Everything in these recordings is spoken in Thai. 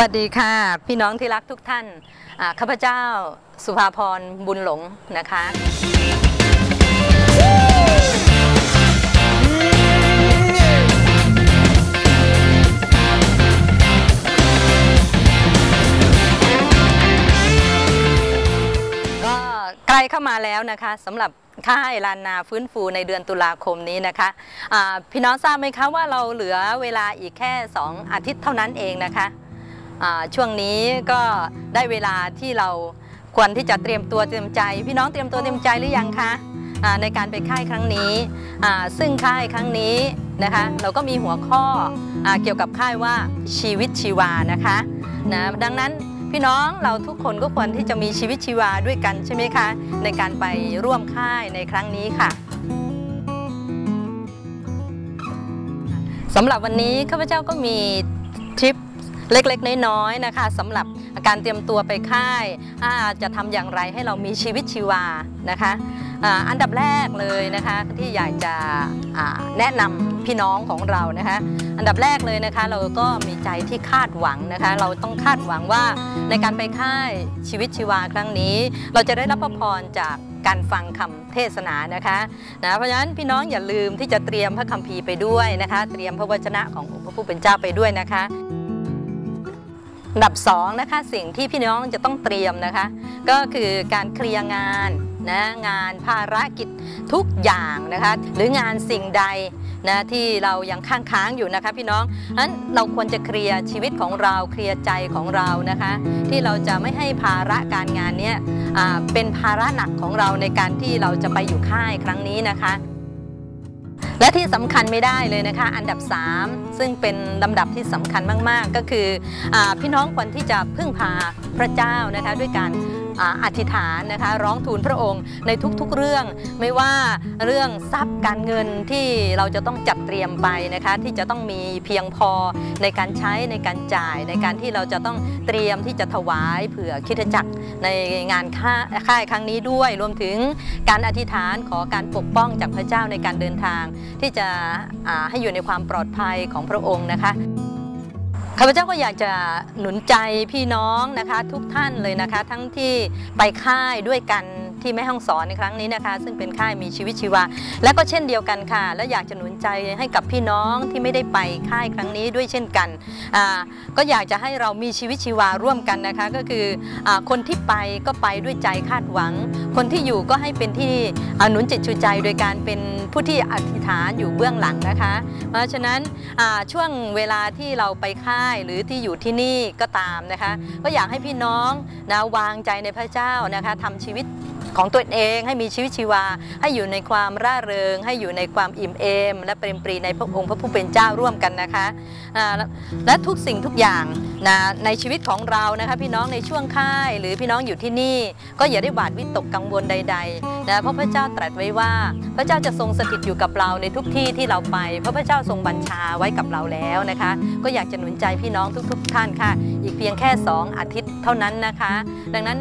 วัสดีค่ะ พี่น้องที่รักทุกท่านข้าพเจ้าสุภาพรบุญหลงนะคะ ก็ใกล้เข้ามาแล้วนะคะสำหรับค่ายลานนาฟื้นฟูในเดือนตุลาคมนี้นะคะอ่าพี่น้องทราบไหมคะว่าเราเหลือเวลาอีกแค่ 2 อาทิตย์เท่านั้นเองนะคะ ช่วงนี้ก็ได้เวลาที่เราควรที่จะเตรียมตัวเตรียมใจ พี่น้องเตรียมตัวเตรียมใจหรือยังคะในการไปค่ายครั้งนี้ซึ่งค่ายครั้งนี้นะคะเราก็มีหัวข้ออเกี่ยวกับค่ายว่าชีวิตชีวานะคะนะดังนั้นพี่น้องเราทุกคนก็ควรที่จะมีชีวิตชีวาด้วยกันใช่ไหมคะในการไปร่วมค่ายในครั้งนี้ค่ะสำหรับวันนี้ข้าพเจ้าก็มีทริป เล็กๆ น้อยๆนะคะสำหรับการเตรียมตัวไปค่ายอ่จะทำอย่างไรให้เรามีชีวิตชีวานะคะอันดับแรกเลยนะคะที่อยากจะแนะนำพี่น้องของเรานะคะอันดับแรกเลยนะคะเราก็มีใจที่คาดหวังนะคะเราต้องคาดหวังว่าในการไปค่ายชีวิตชีวาครั้งนี้ เราจะได้รับพระพรจากการฟังคำเทศนานะคะนะเพราะฉะนั้นพี่น้องอย่าลืมที่จะเตรียมพระคัมภีร์ไปด้วยนะคะ เตรียมพระวจนะขององค์พระผู้เป็นเจ้าไปด้วยนะคะ อันดับสองนะคะสิ่งที่พี่น้องจะต้องเตรียมนะคะ ก็คือการเคลียร์งานนะงานภารกิจทุกอย่างนะคะหรืองานสิ่งใดนะที่เรายังค้างค้างๆอยู่นะคะพี่น้องนั้นเราควรจะเคลียร์ชีวิตของเราเคลียร์ใจของเรานะคะ ที่เราจะไม่ให้ภาระการงานเนี้ยเป็นภาระหนักของเราในการที่เราจะไปอยู่ค่ายครั้งนี้นะคะ และที่สำคัญไม่ได้เลยนะคะ อันดับ 3 ซึ่งเป็นลำดับที่สำคัญมาก ๆ ก็คืออพี่น้องควรที่จะพึ่งพาพระเจ้านะคะด้วยการ อธิษฐานนะคะ ร้องทูลพระองค์ในทุกๆเรื่อง ไม่ว่าเรื่องทรัพย์การเงินที่เราจะต้องจัดเตรียมไปนะคะ ที่จะต้องมีเพียงพอในการใช้ในการจ่าย ในการที่เราจะต้องเตรียมที่จะถวายเผื่อคิดจักรในงานค่ายครั้งนี้ด้วย รวมถึงการอธิษฐานขอการปกป้องจากพระเจ้าในการเดินทาง ที่จะให้อยู่ในความปลอดภัยของพระองค์นะคะ ข้าพเจ้าก็อยากจะหนุนใจพี่น้องนะคะ ทุกท่านเลยนะคะ ทั้งที่ไปค่ายด้วยกัน ที่แม่ห้องสอนในครั้งนี้นะคะ ซึ่งเป็นค่ายมีชีวิตชีวา และก็เช่นเดียวกันค่ะ และอยากจะหนุนใจให้กับพี่น้องที่ไม่ได้ไปค่ายครั้งนี้ด้วยเช่นกันก็อยากจะให้เรามีชีวิตชีวาร่วมกันนะคะ ก็คืออคนที่ไปก็ไปด้วยใจคาดหวัง คนที่อยู่ก็ให้เป็นที่อ่าหนุนจิตชูใจโดยการเป็นผู้ที่อธิษฐานอยู่เบื้องหลังนะคะ เพราะฉะนั้นช่วงเวลาที่เราไปค่ายหรือที่อยู่ที่นี่ก็ตามนะคะ ก็อยากให้พี่น้องนะวางใจในพระเจ้านะคะทำชีวิต ของตัวเองให้มีชีวิตชีวา ให้อยู่ในความร่าเริง ให้อยู่ในความอิ่มเอม และเปรมปรีในพระองค์พระผู้เป็นเจ้าร่วมกันนะคะและและทุกสิ่งทุกอย่างนะในชีวิตของเรานะคะพี่น้องในช่วงค่าย หรือพี่น้องอยู่ที่นี่ ก็อย่าได้หวาดวิตกกังวลใดๆนะเพราะพระเจ้าตรัสไว้ว่า พระเจ้าจะทรงสถิตอยู่กับเราในทุกที่ที่เราไป เพราะพระเจ้าทรงบัญชาไว้กับเราแล้วนะคะ ก็อยากจะหนุนใจพี่น้องทุก ๆ ท่านค่ะ อีกเพียงแค่ 2 อาทิตย์เท่านั้นนะคะ ดังนั้น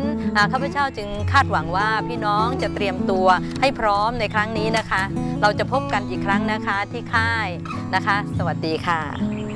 ข้าพเจ้าจึงคาดหวังว่าพี่น้องจะเตรียมตัวให้พร้อมในครั้งนี้นะคะ เราจะพบกันอีกครั้งนะคะที่ค่ายนะคะ สวัสดีค่ะ